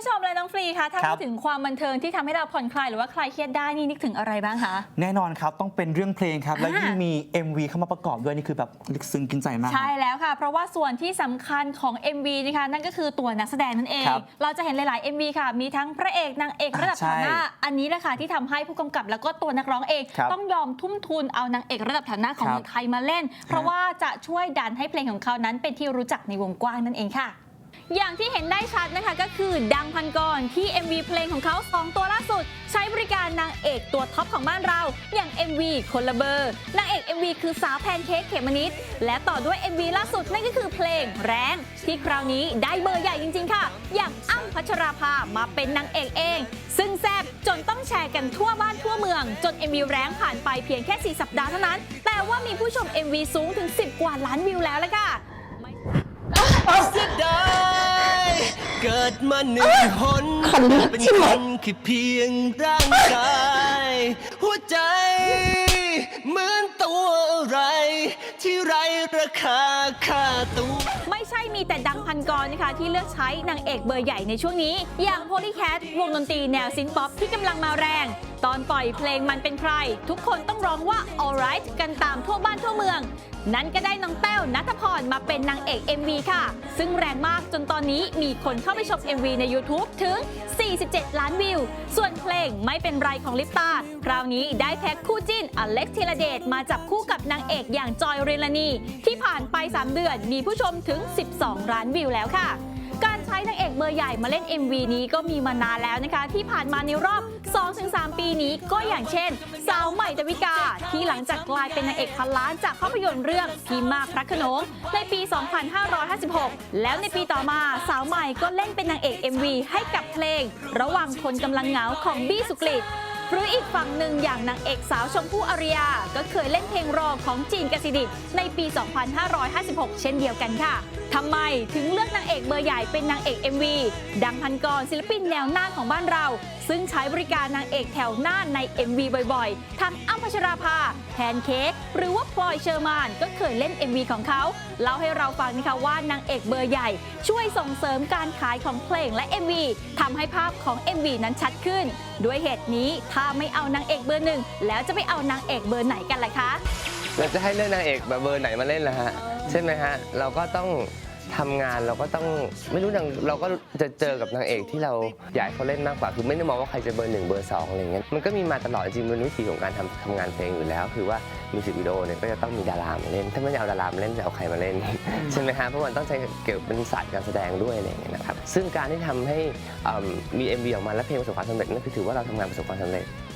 ผู้ชมและน้องฟรีคะถ้าครัพูบดถึงความบันเทิงที่ทำให้เราผ่อนคลายหรือว่าคลายเครียดได้นี่นึกถึงอะไรบ้างคะแน่นอนครับต้องเป็นเรื่องเพลงครับ และอ่ายิ่ยิ่งมี MV เข้ามาประกอบด้วยนี่คือแบบลึกซึ้งกินใจมาก ใช่แล้วค่ะ เพราะว่าส่วนที่สำคัญของ MV นะคะนั่นก็คือตัวนักแสดงนั่นเองครับเราจะเห็นหลาย ๆ MV ค่ะ มีทั้งพระเอกนางเอกระดับใช่แถวหน้าอันนี้แหละค่ะที่ทำให้ผู้กำกับแล้วก็ตัวนักร้องเองครับต้องยอมทุ่มทุนเอานางเอกระดับแถวหน้าของครับเมืองไทยมาเล่น เพราะว่าจะช่วยดันให้เพลงของเขานั้นเป็นที่รู้จักในวงกว้างนั่นเองค่ะ อย่างที่เห็นได้ชัดนะคะก็คือดังพันกรที่ MV เพลงของเขา 2 ตัวล่าสุด ใช้บริการนางเอกตัวท็อปของบ้านเรา อย่าง MV คนละเบอร์นางเอก MV คือสาวแพนเค้กเขมมะนิดและต่อด้วย MV ล่าสุดนั่นก็คือเพลงแรง ที่คราวนี้ได้เบอร์ใหญ่จริง ๆ ค่ะ อย่างอ้ำพัชราภามาเป็นนางเอกเอง ซึ่งแซบจนต้องแชร์กันทั่วบ้านทั่วเมือง จน MV แรงผ่านไปเพียงแค่ 4 สัปดาห์เท่านั้น แต่ว่ามีผู้ชม MV สูงถึง 10 กว่าล้านวิวแล้วละค่ะเสียดาย เกิดมาหนึ่งคนเป็นคนแค่เพียงร่างกาย หัวใจ เหมือนตัวอะไร ไรราคาค่าตัว ไม่ใช่มีแต่ดังพันกรนะคะที่เลือกใช้นางเอกเบอร์ใหญ่ในช่วงนี้ อย่างโพลีแคทวงดนตรีแนวซินป๊อปที่กำลังมาแรง ตอนปล่อยเพลงมันเป็นใคร ทุกคนต้องร้องว่า alright กันตามทั่วบ้านทั่วเมือง นั้นก็ได้น้องแต้วนัทพรมาเป็นนางเอก MV ค่ะ ซึ่งแรงมากจนตอนนี้มีคนเข้าไปชม MV ใน YouTube ถึง 47 ล้านวิว ส่วนเพลงไม่เป็นไรของลิปตาคราวนี้ได้แพ็คคู่จิ้นอเล็กธีรเดชมาจับคู่กับนางเอกอย่างจอยเรลานีที่ผ่านไป 3 เดือนมีผู้ชมถึง 12 ล้านวิวแล้วค่ะ การใช้นางเอกเบอร์ใหญ่มาเล่น MV นี้ก็มีมานานแล้วนะคะ ที่ผ่านมาในรอบ 2-3 ปีนี้ก็อย่างเช่น สาวใหม่ดาวิกา ที่หลังจากกลายเป็นนางเอกพันล้านจากภาพยนตร์เรื่องพีมากพระโขนงในปี 2556 แล้วในปีต่อมาสาวใหม่ก็เล่นเป็นนางเอก MV ให้กับเพลง ระหว่างคนกำลังเหงาของบี้สุกฤต หรืออีกฝั่งหนึ่งอย่างนางเอกสาวชมพู่อารยา ก็เคยเล่นเพลงรองของจีนกสิดิในปี 2556 เช่นเดียวกันค่ะทำไมถึงเลือกนางเอกเบอร์ใหญ่เป็นนางเอก MV ดังพันกรศิลปินแนวหน้าของบ้านเรา ซึ่งใช้บริการนางเอกแถวหน้าใน MV บ่อยๆ ทั้งอ้ำพัชราภาแพนเค้กหรือว่าพลอยเชอร์มานก็เคยเล่น MV ของเขาเล่าให้เราฟังนะคะว่านางเอกเบอร์ใหญ่ ช่วยส่งเสริมการขายของเพลงและ MV ทำให้ภาพของ MV นั้นชัดขึ้น ด้วยเหตุนี้ถ้าไม่เอานางเอกเบอร์หนึ่งแล้วจะไปเอานางเอกเบอร์ไหนกันล่ะคะเราจะให้เลือกนางเอกแบบเบอร์ไหนมาเล่นล่ะฮะ ใช่ไหมฮะ เราก็ต้องทำงานเราก็ต้องไม่รู้นางเราก็จะเจอกับนางเอกที่เราอยากให้เขาเล่นมากกว่าคือไม่ได้มองว่าใครจะเบอร์หนึ่งเบอร์สองอะไรเงี้ยมันก็มีมาตลอดจริงๆเป็นวิธีของการทำทำงานเพลงอยู่แล้ว คือว่ามิวสิกวิดีโอเนี่ยก็จะต้องมีดารามาเล่น ถ้าไม่ได้เอาดารามาเล่นจะเอาใครมาเล่น ใช่ไหมฮะเพราะมันต้องใช้เกี่ยวกับเป็นศาสตร์การแสดงด้วยอะไรอย่างเงี้ยนะครับซึ่งการที่ทำให้อืมมี MV ออกมาและเพลงประสบความสำเร็จนั่นคือถือว่าเราทำงานประสบความสำเร็จ